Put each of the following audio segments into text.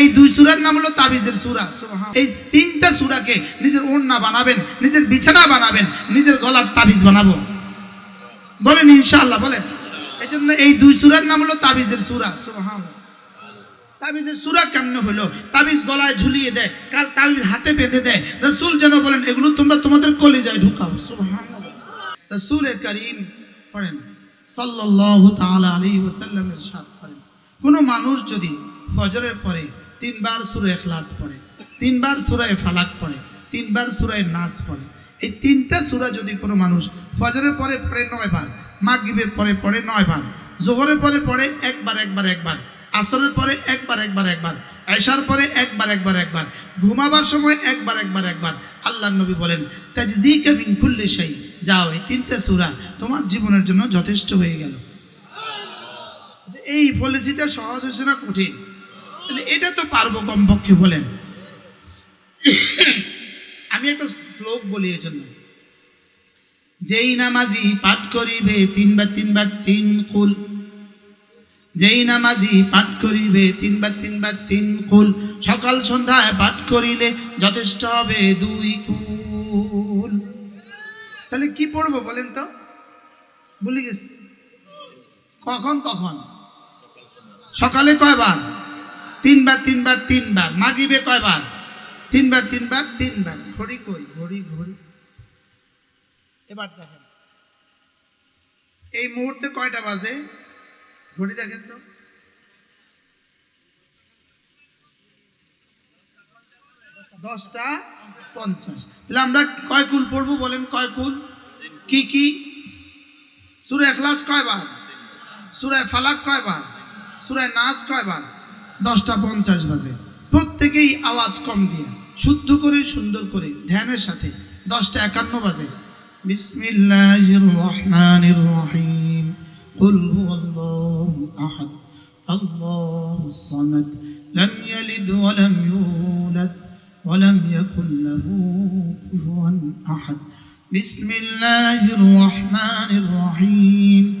এই দুই সুরার নাম হলো তাবিজের সুরা। এই তিনটা সুরাকে নিজের ওড়না বানাবেন নিজের বিছানা বানাবেন নিজের গলার তাবিজ বানাবো। বলেন ইনশাআল্লাহ বলেন। এই জন্য এই দুই সুরার নাম হলো তাবিজের সুরা। সুবহান তাবিজের সুরা কেমনে হলো? তাবিজ গলায় ঝুলিয়ে দেয় কাল তাবিজ হাতে বেঁধে দেয়। রসুল যেন বলেন এগুলো তোমরা তোমাদের কলিজায় ঢুকাও। সুবহান রসুল করিম পড়েন সাল্লাল্লাহু তাআলা আলাইহি ওয়াসাল্লাম ইরশাদ করেন কোনো মানুষ যদি ফজরের পরে তিনবার সূরা খ্লাস পড়ে, তিনবার সুরায় ফালাক পড়ে, তিনবার সুরায় নাচ পড়ে। এই তিনটা সূরা যদি কোনো মানুষ ফজরের পরে পড়ে নয় বার, মাগরিবের পরে পড়ে নয় বার, জোহরের পরে পড়ে একবার একবার একবার, আসরের পরে একবার একবার একবার আয়সার পরে একবার একবার একবার, ঘুমাবার সময় একবার একবার একবার আল্লাহ নবী বলেন তাজি কামিং কুল্লে সেই যাও, এই তিনটা সুরা তোমার জীবনের জন্য যথেষ্ট হয়ে গেল। এই পলিসিটা সহজ হয়েছে না কঠিন? তাহলে এটা তো পারব কমপক্ষে বলেন। আমি একটা শ্লোক বলি এর জন্য যেই নামাজি পাঠ করিবে তিনবার তিনবার তিন কুল, যেই নামাজি পাঠ করিবে তিনবার তিনবার তিন কুল, সকাল সন্ধ্যায় পাঠ করিলে যথেষ্ট হবে দুই কুল। তাহলে কি পড়ব বলেন তো? ভুলে গেছি। কখন কখন? সকালে কয়বার? তিনবার তিনবার তিনবার। মাগিবে কয়বার? তিনবার তিনবার তিনবার। ঘড়ি কই? ঘড়ি ঘড়ি। এবার দেখেন। এই মুহূর্তে কয়টা বাজে? ঘড়ি দেখেন তো। দশটা পঞ্চাশ। তাহলে আমরা কয় কুল পড়ব বলেন? কয় কুল? কি কি? সুরে এখলাস কয়বার? সুরায় ফালাক কয়বার? সুরায় নাচ কয়বার? দশটা পঞ্চাশ বাজে প্রত্যেকেই আওয়াজ কম দিয়ে শুদ্ধ করে সুন্দর করে ধ্যানের সাথে দশটা একান্ন বাজে বিসমিল্লাহির রহমানির রহিম قل هو الله أحد الله الصمد لم يلد ولم يولد ولم يكن له كفوا أحد بسم الله الرحمن الرحيم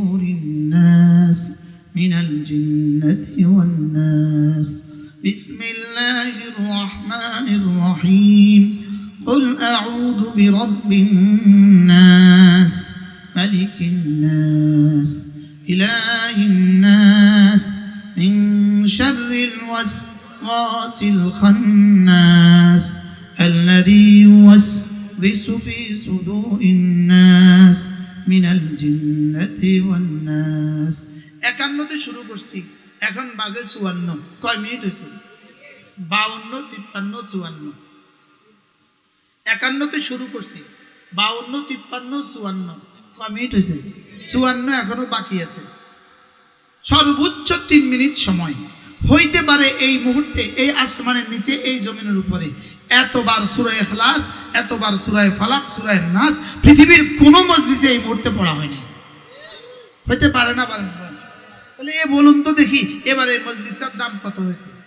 الرحيم قل أعوذ برب الناس ملك الناس إله الناس من شر الوسواس الخناس الذي يوسوس في صدور الناس من الجنة والناس একান্নতে শুরু করছি এখন বাজে চুয়ান্ন কয় মিনিট হয়েছে বাউন্ন তিপ্পান্ন চুয়ান্ন একান্নতে শুরু করছি। বাউন্ন, তিপ্পান্ন, চুয়ান্ন। কয় মিনিট হয়েছে। চুয়ান্ন এখনও বাকি আছে। সর্বোচ্চ তিন মিনিট সময়। হইতে পারে এই মুহূর্তে এই আসমানের নিচে, এই জমিনের উপরে। এতবার সুরায় এখলাস এতবার সুরায় ফালাক সুরায় নাস, পৃথিবীর কোনো মজলিসে এই মুহূর্তে পড়া হয়নি। হইতে পারে না, পারে তাহলে এ বলুন তো দেখি, এবারে মজলিসটার দাম কত হয়েছে?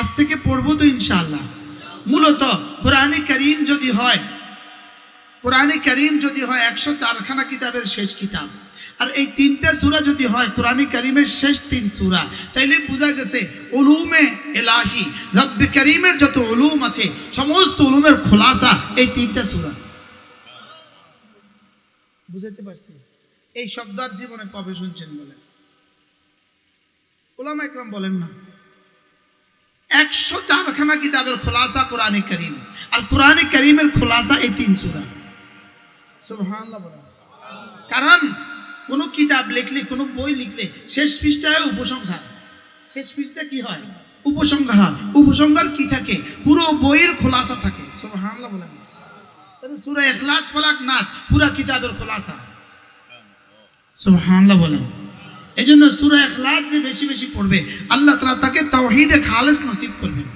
আজ থেকে পড়ব তো ইনশাআল্লাহ। মূলত কোরআনে করিম যদি হয়, কোরআনে করিম যদি হয় একশো চারখানা কিতাবের শেষ কিতাব। আর এই তিনটা সূরা যদি হয়, কোরআনে করিমের শেষ তিন সূরা। তাইলে বোঝা গেছে উলুমে এলাহি, রব্বে করিমের যত উলুম আছে, সমস্ত উলুমের খোলাসা এই তিনটা সুরা। বুঝাতে পারছি? এই শব্দ আর জীবনে কবে শুনছেন বলেন? ওলামা একরাম বলেন না। একশো চারখানা কিতাবের খোলাসা কোরআনে করিম। আর কোরআনে করিমের খোলাসা এই তিন বলেন। কারণ কোনো কিতাব লিখলে, কোনো বই লিখলে শেষ পৃষ্ঠায় উপসংহার। শেষ পৃষ্ঠা কি হয়? উপসংহার হয়। উপসংহার কি থাকে? পুরো বইয়ের খোলাসা থাকে। সুরা এখলাস ফলাক নাস, পুরা কিতাবের খোলাসা। সুবহানাল্লাহ বলেন। এই জন্য সুরা এখলাস যে বেশি বেশি পড়বে, আল্লাহ তালা তাকে তাওহিদে খালেস নসিব করবেন।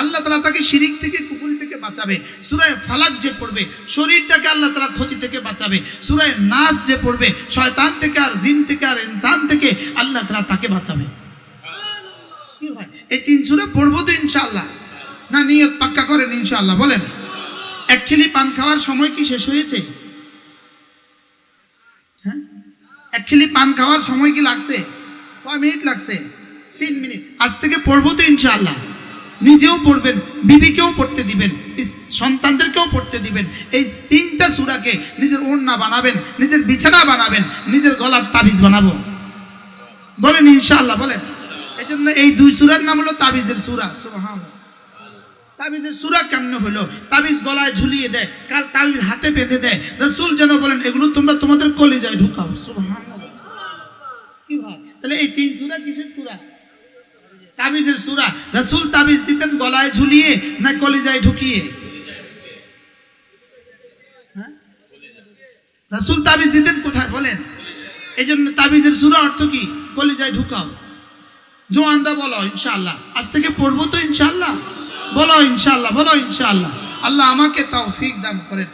আল্লাহ তালা তাকে শিরিক থেকে, কুকুরি থেকে বাঁচাবে। সুরায় ফালাক যে পড়বে, শরীরটাকে আল্লাহ তালা ক্ষতি থেকে বাঁচাবে। সুরায় নাচ যে পড়বে, শয়তান থেকে আর জিন থেকে আর ইনসান থেকে আল্লাহ তালা তাকে বাঁচাবে? এই তিন সুরে পড়ব তো ইনশাআল্লাহ? না, নিয়ত পাক্কা করেন ইনশাআল্লাহ, বলেন। এক পান খাওয়ার সময় কি শেষ হয়েছে? খিলি পান খাওয়ার সময় কি লাগছে? কয় মিনিট লাগছে? তিন মিনিট। আজ থেকে পড়ব তো ইনশাআল্লাহ। নিজেও পড়বেন, বিবিকেও পড়তে দিবেন সন্তানদেরকেও পড়তে দিবেন। এই তিনটা সুরাকে নিজের ওড়না বানাবেন, নিজের বিছানা বানাবেন, নিজের গলার তাবিজ বানাবো। বলেন ইনশাআল্লাহ, বলেন। এই জন্য এই দুই সুরার নাম হলো তাবিজের সুরা সুবহান তাবিজের সুরা কেমনে হলো? তাবিজ গলায় ঝুলিয়ে দেয়, কাল তাবিজ হাতে বেঁধে দেয়। রসুল যেন বলেন, এগুলো তোমরা তোমাদের কলিজায় ঢুকাও। কি ভাই? তাহলে এই তিন সুরা কিসের সুরা? তাবিজের সুরা। রসুল তাবিজ দিতেন গলায় ঝুলিয়ে না কলিজায় ঢুকিয়ে? হ্যাঁ? রসুল তাবিজ দিতেন কোথায় বলেন? এই জন্য তাবিজের সুরা অর্থ কি? কলিজায় ঢুকাও। জোয়ানরা বলো ইনশাল্লাহ আজ থেকে পড়ব তো ইনশাআল্লাহ। বলো ইনশাল্লাহ বলো ইনশাল্লাহ আল্লাহ আমাকে তৌফিক দান করেন।